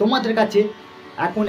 তোমাদের কাছে এখন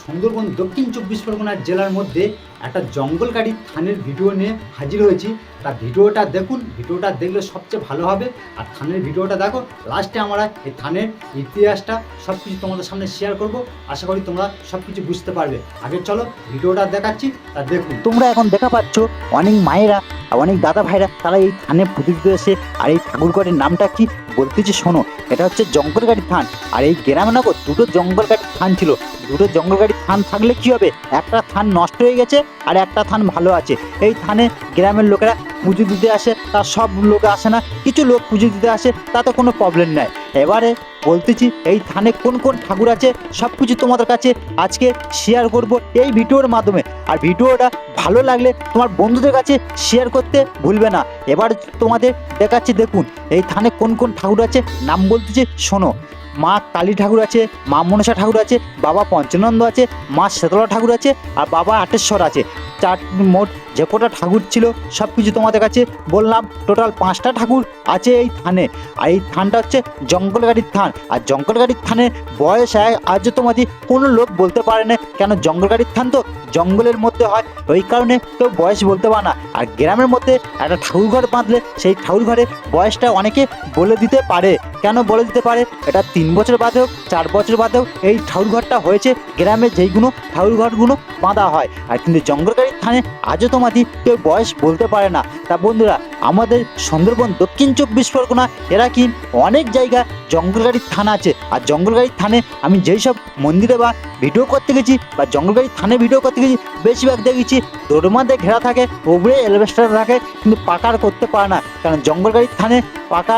সুন্দরবন দক্ষিণ চব্বিশ পরগনা জেলার মধ্যে একটা জঙ্গলকারী থানের ভিডিও নিয়ে হাজির হয়েছি। তা ভিডিওটা দেখুন, ভিডিওটা দেখলে সবচেয়ে ভালো হবে। আর থানের ভিডিওটা দেখো লাস্টে আমরা এই থানের ইতিহাসটা সব কিছু তোমাদের সামনে শেয়ার করব। আশা করি তোমরা সব কিছু বুঝতে পারবে। আগে চলো, ভিডিওটা দেখাচ্ছি, তা দেখুন। তোমরা এখন দেখা পাচ্ছ অনেক মায়েরা অনেক দাদা ভাইরা তারা এই থানে পুজো এসে আর এই ঠাকুরগড়ের নামটা কি বলতেছি শোনো। এটা হচ্ছে জঙ্গলগাড়ি থান। আর এই গ্রামে নগর দুটো জঙ্গলগাড়ি থান ছিল। দুটো জঙ্গলগাড়ি থান থাকলে কি হবে? একটা থান নষ্ট হয়ে গেছে আর একটা থান ভালো আছে। এই থানে গ্রামের লোকেরা পুজো দিতে আসে তার সব লোক আসে না। কিছু লোক পুজো দিতে আসে তাতে কোনো প্রবলেম নাই। এবারে বলতেছি, এই থানে কোন কোন ঠাকুর আছে? সব কিছু তোমাদের কাছে আজকে শেয়ার করব এই ভিডিওর মাধ্যমে। আর ভিডিওটা ভালো লাগলে তোমার বন্ধুদের কাছে শেয়ার করতে ভুলবে না। এবার তোমাদের দেখাচ্ছি, দেখুন, এই থানে কোন কোন ঠাকুর আছে? নাম বলতেছি, শোনো। মা কালী ঠাকুর আছে, মা মনসা ঠাকুর আছে, বাবা পঞ্চানন্দ আছে, মা শীতলা ঠাকুর আছে, আর বাবা আটেশ্বর আছে। চার মোট যে কটা ঠাকুর ছিল সব কিছু তোমাদের কাছে বললাম। টোটাল পাঁচটা ঠাকুর আছে এই থানে। আর এই থানটা হচ্ছে জঙ্গলগাড়ির থান। আর জঙ্গলগাড়ির থানের বয়স আ- আজও তোমাদের কোনো লোক বলতে পারে না। কেন জঙ্গলগাড়ির থান তো জঙ্গলের মধ্যে হয়, ওই কারণে কেউ বয়স বলতে পারে না। আর গ্রামের মধ্যে একটা ঠাকুর ঘর বাঁধলে সেই ঠাকুর ঘরের বয়সটা অনেকে বলে দিতে পারে। কেন বলে দিতে পারে? এটা তিন বছর বাদেও চার বছর বাদেও এই ঠাকুর ঘরটা হয়েছে গ্রামে যেইগুলো ঠাকুর ঘরগুলো বাঁধা হয়। আর কিন্তু জঙ্গলগাড়ির থানে আজও তোমাদের কেউ বয়স বলতে পারে না। তা বন্ধুরা, আমাদের সুন্দরবন দক্ষিণ চব্বিশ পরগনা, এরা কি অনেক জায়গা জঙ্গলগাড়ির থানা আছে। আর জঙ্গলগাড়ির থানে আমি যেই সব মন্দিরে বা ভিডিও করতে গেছি, বা জঙ্গলগাড়ির থানে ভিডিও করতে গেছি, বেশিরভাগ দেখেছি দোরমাতে ঘেরা থাকে ওপরে এলভেস্টার থাকে কিন্তু পাকার করতে পারে না। কারণ জঙ্গলগাড়ির থানে পাকা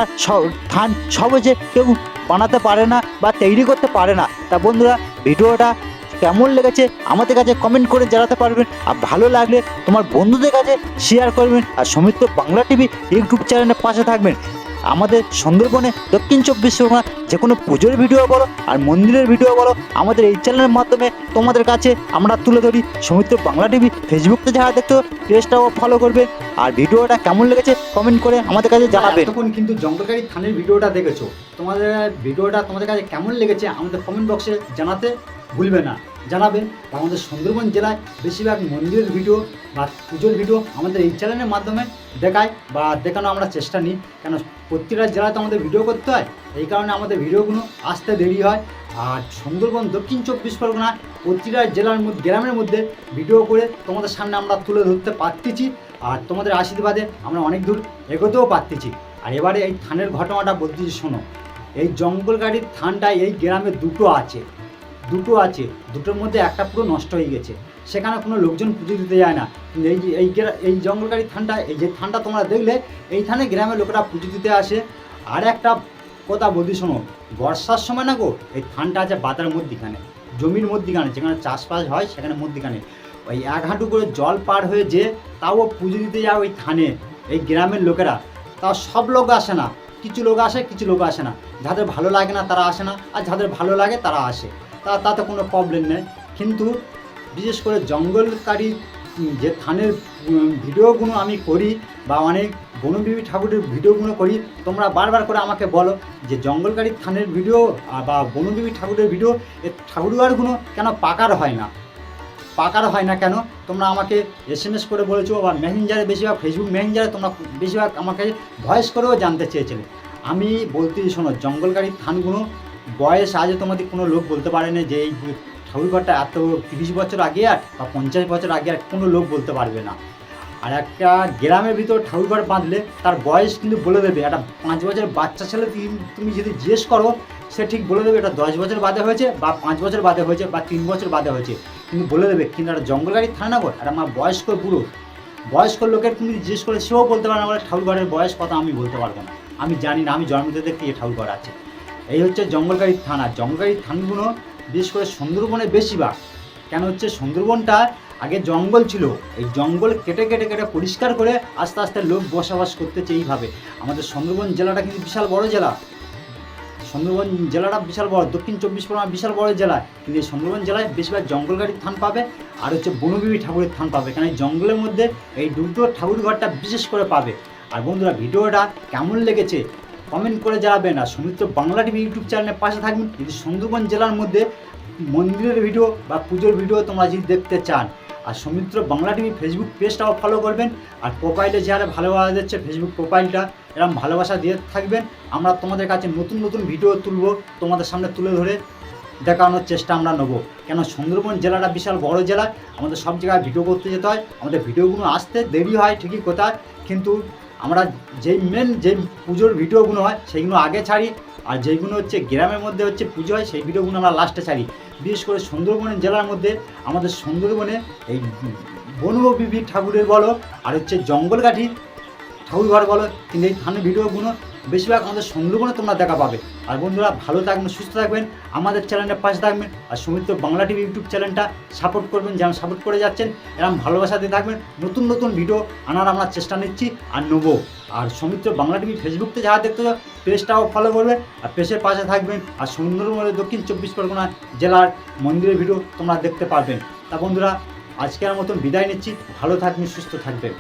থান সব হচ্ছে কেউ বানাতে পারে না বা তৈরি করতে পারে না। তা বন্ধুরা, ভিডিওটা কেমন লেগেছে আমাদের কাছে কমেন্ট করে জানাতে পারবেন। আর ভালো লাগলে তোমার বন্ধুদের কাছে শেয়ার করবেন। আর সমিত্র বাংলা টিভি ইউটিউব চ্যানেলের পাশে থাকবেন। আমাদের সুন্দরবনে দক্ষিণ চব্বিশ পরগনা যে কোনো পুজোর ভিডিও বলো আর মন্দিরের ভিডিও বলো আমাদের এই চ্যানেলের মাধ্যমে তোমাদের কাছে আমরা তুলে ধরি। সমিত্র বাংলা টিভি ফেসবুকতে যারা দেখতো পেজটাও ফলো করবে। আর ভিডিওটা কেমন লেগেছে কমেন্ট করে আমাদের কাছে জানাবে। তখন কিন্তু জঙ্গলকারী থানের ভিডিওটা দেখেছ। তোমাদের ভিডিওটা তোমাদের কাছে কেমন লেগেছে আমাদের কমেন্ট বক্সে জানাতে ভুলবে না। জানাবেন আমাদের সুন্দরবন জেলায় বেশিরভাগ মন্দিরের ভিডিও বা পুজোর ভিডিও আমাদের এই চ্যানেলের মাধ্যমে দেখায় বা দেখানো আমরা চেষ্টা নিই। কেন প্রত্যেকটা জেলায় তো আমাদের ভিডিও করতে হয়, এই কারণে আমাদের ভিডিওগুলো আসতে দেরি হয়। আর সুন্দরবন দক্ষিণ চব্বিশ পরগনা প্রতিটা জেলার মধ্যে, গ্রামের মধ্যে ভিডিও করে তোমাদের সামনে আমরা তুলে ধরতে পারতেছি আর তোমাদের আশীর্বাদে আমরা অনেক দূর এগোতেও পারতেছি। আর এবারে এই থানের ঘটনাটা বলতেছি শোনো, এই জঙ্গলগাড়ির থানটা এই গ্রামে দুটো আছে। দুটো আছে, দুটোর মধ্যে একটা পুরো নষ্ট হয়ে গেছে। সেখানে কোনো লোকজন পুজো দিতে যায় না। এই যে, এই এই জঙ্গলগাড়ির থানটা, এই যে থানটা তোমরা দেখলে, এই থানে গ্রামের লোকেরা পুজো দিতে আসে। আর একটা কথা বলতে শোনো, বর্ষার সময় না গো, এই থানটা আছে বাতার মধ্যিখানে, জমির মধ্যিখানে, যেখানে চাষবাস হয় সেখানে মধ্যিখানে। ওই এক হাঁটু করে জল পার হয়ে যে, তাও পুজো দিতে যায় ওই থানে, এই গ্রামের লোকেরা। তাও সব লোক আসে না, কিছু লোক আসে, কিছু লোক আসে না। যাদের ভালো লাগে না তারা আসে না, আর যাদের ভালো লাগে তারা আসে। তা, তাতে কোনো প্রবলেম নেই। কিন্তু বিশেষ করে জঙ্গলকারী যে থানের ভিডিওগুলো আমি করি বা অনেক বনবিবি ঠাকুরের ভিডিওগুলো করি, তোমরা বারবার করে আমাকে বলো যে জঙ্গলকারী থানের ভিডিও বা বনবিবি ঠাকুরের ভিডিও এর ঠাকুরগুলো কেন পাকার হয় না? পাকার হয় না কেন? তোমরা আমাকে এস এম এস করে বলেছ বা মেসেঞ্জারে বেশিরভাগ ফেসবুক মেসেঞ্জারে তোমরা বেশিরভাগ আমাকে ভয়েস করেও জানতে চেয়েছিলে। আমি বলতে শোনো, জঙ্গলকারী থানগুলো বয়স আজও তোমাদের কোনো লোক বলতে পারে না যে এই ঠাকুরঘরটা এত তিরিশ বছর আগে আর বা পঞ্চাশ বছর আগে আর কোনো লোক বলতে পারবে না। আর একটা গ্রামের ভিতর ঠাকুরঘর বাঁধলে তার বয়স কিন্তু বলে দেবে। একটা পাঁচ বছর বাচ্চা ছেলে তুমি- যদি জিজ্ঞেস করো, সে ঠিক বলে দেবে এটা দশ বছর বাদে হয়েছে বা পাঁচ বছর বাদে হয়েছে বা তিন বছর বাদে হয়েছে। কিন্তু বলে দেবে, কিন্তু একটা জঙ্গলগাড়ি থানা না আর আমার বয়স্ক পুরো বয়স্ক লোকের তুমি জিজ্ঞেস করে, সেও বলতে পারে না, আমার ঠাকুরঘরের বয়স কত আমি বলতে পারব না। আমি জানি না, আমি জন্মতে দেখতে ঠাকুরঘর আছে। এই হচ্ছে জঙ্গলগাড়ির থানা। জঙ্গলগাড়ির থানগুলো বিশেষ করে সুন্দরবনে বেশিরভাগ। কেন হচ্ছে সুন্দরবনটা আগে জঙ্গল ছিল। এই জঙ্গল কেটে কেটে কেটে পরিষ্কার করে আস্তে আস্তে লোক বসবাস করতেছে এইভাবে। আমাদের সুন্দরবন জেলাটা কিন্তু বিশাল বড় জেলা। সুন্দরবন জেলাটা বিশাল বড়, দক্ষিণ চব্বিশ পরগনা বিশাল বড় জেলা। কিন্তু এই সুন্দরবন জেলায় বেশিরভাগ জঙ্গলগাড়ির থান পাবে আর হচ্ছে বনবিবি ঠাকুরের থান পাবে। কারণ এই জঙ্গলের মধ্যে এই দুটো ঠাকুর ঘরটা বিশেষ করে পাবে। আর বন্ধুরা, ভিডিওটা কেমন লেগেছে কমেন্ট করে জানাবেন। আর সমুদ্র বাংলা টিভি ইউটিউব চ্যানেলের পাশে থাকবেন। যদি সুন্দরবন জেলার মধ্যে মন্দিরের ভিডিও বা পুজোর ভিডিও তোমরা যদি দেখতে চান, আর সমুদ্র বাংলা টিভি ফেসবুক পেজটাও ফলো করবেন। আর প্রোফাইলে যারা ভালোবাসা দিচ্ছে ফেসবুক প্রোফাইলটা এরকম ভালোবাসা দিয়ে থাকবেন। আমরা তোমাদের কাছে নতুন নতুন ভিডিও তুলব, তোমাদের সামনে তুলে ধরে দেখানোর চেষ্টা আমরা নেব। কেন সুন্দরবন জেলাটা বিশাল বড় জেলা, আমাদের সব জায়গায় ভিডিও করতে যেতে হয়। আমাদের ভিডিওগুলো আসতে দেরি হয় ঠিকই কোথায়, কিন্তু আমরা যেই মেন যে পুজোর ভিডিওগুলো হয় সেইগুলো আগে ছাড়ি। আর যেইগুলো হচ্ছে গ্রামের মধ্যে হচ্ছে পুজো হয়, সেই ভিডিওগুলো আমরা লাস্টে ছাড়ি। বিশেষ করে সুন্দরবনের জেলার মধ্যে, আমাদের সুন্দরবনে এই বনবিবি ঠাকুরের বলো, আর হচ্ছে জঙ্গলকাঠি ঠাকুরঘর বলো, কিন্তু এই ধানের ভিডিওগুলো বেশিরভাগ আমাদের সুন্দরবনে তোমরা দেখা পাবে। আর বন্ধুরা, ভালো থাকবেন, সুস্থ থাকবেন, আমাদের চ্যানেলের পাশে থাকবেন আর সমৃদ্ধ বাংলা টিভি ইউটিউব চ্যানেলটা সাপোর্ট করবেন যেমন সাপোর্ট করে যাচ্ছেন। এরকম ভালোবাসা দিয়ে থাকবেন। নতুন নতুন ভিডিও আনার আমরা চেষ্টা নিচ্ছি আর নেব। আর সমৃদ্ধ বাংলা টিভি ফেসবুকতে যারা দেখতে চাও, পেজটাও ফলো করবেন আর পেজের পাশে থাকবেন আর সুন্দরবনের দক্ষিণ চব্বিশ পরগনা জেলার মন্দিরের ভিডিও তোমরা দেখতে পারবেন। তা বন্ধুরা, আজকের মতন বিদায় নিচ্ছি। ভালো থাকবেন, সুস্থ থাকবেন।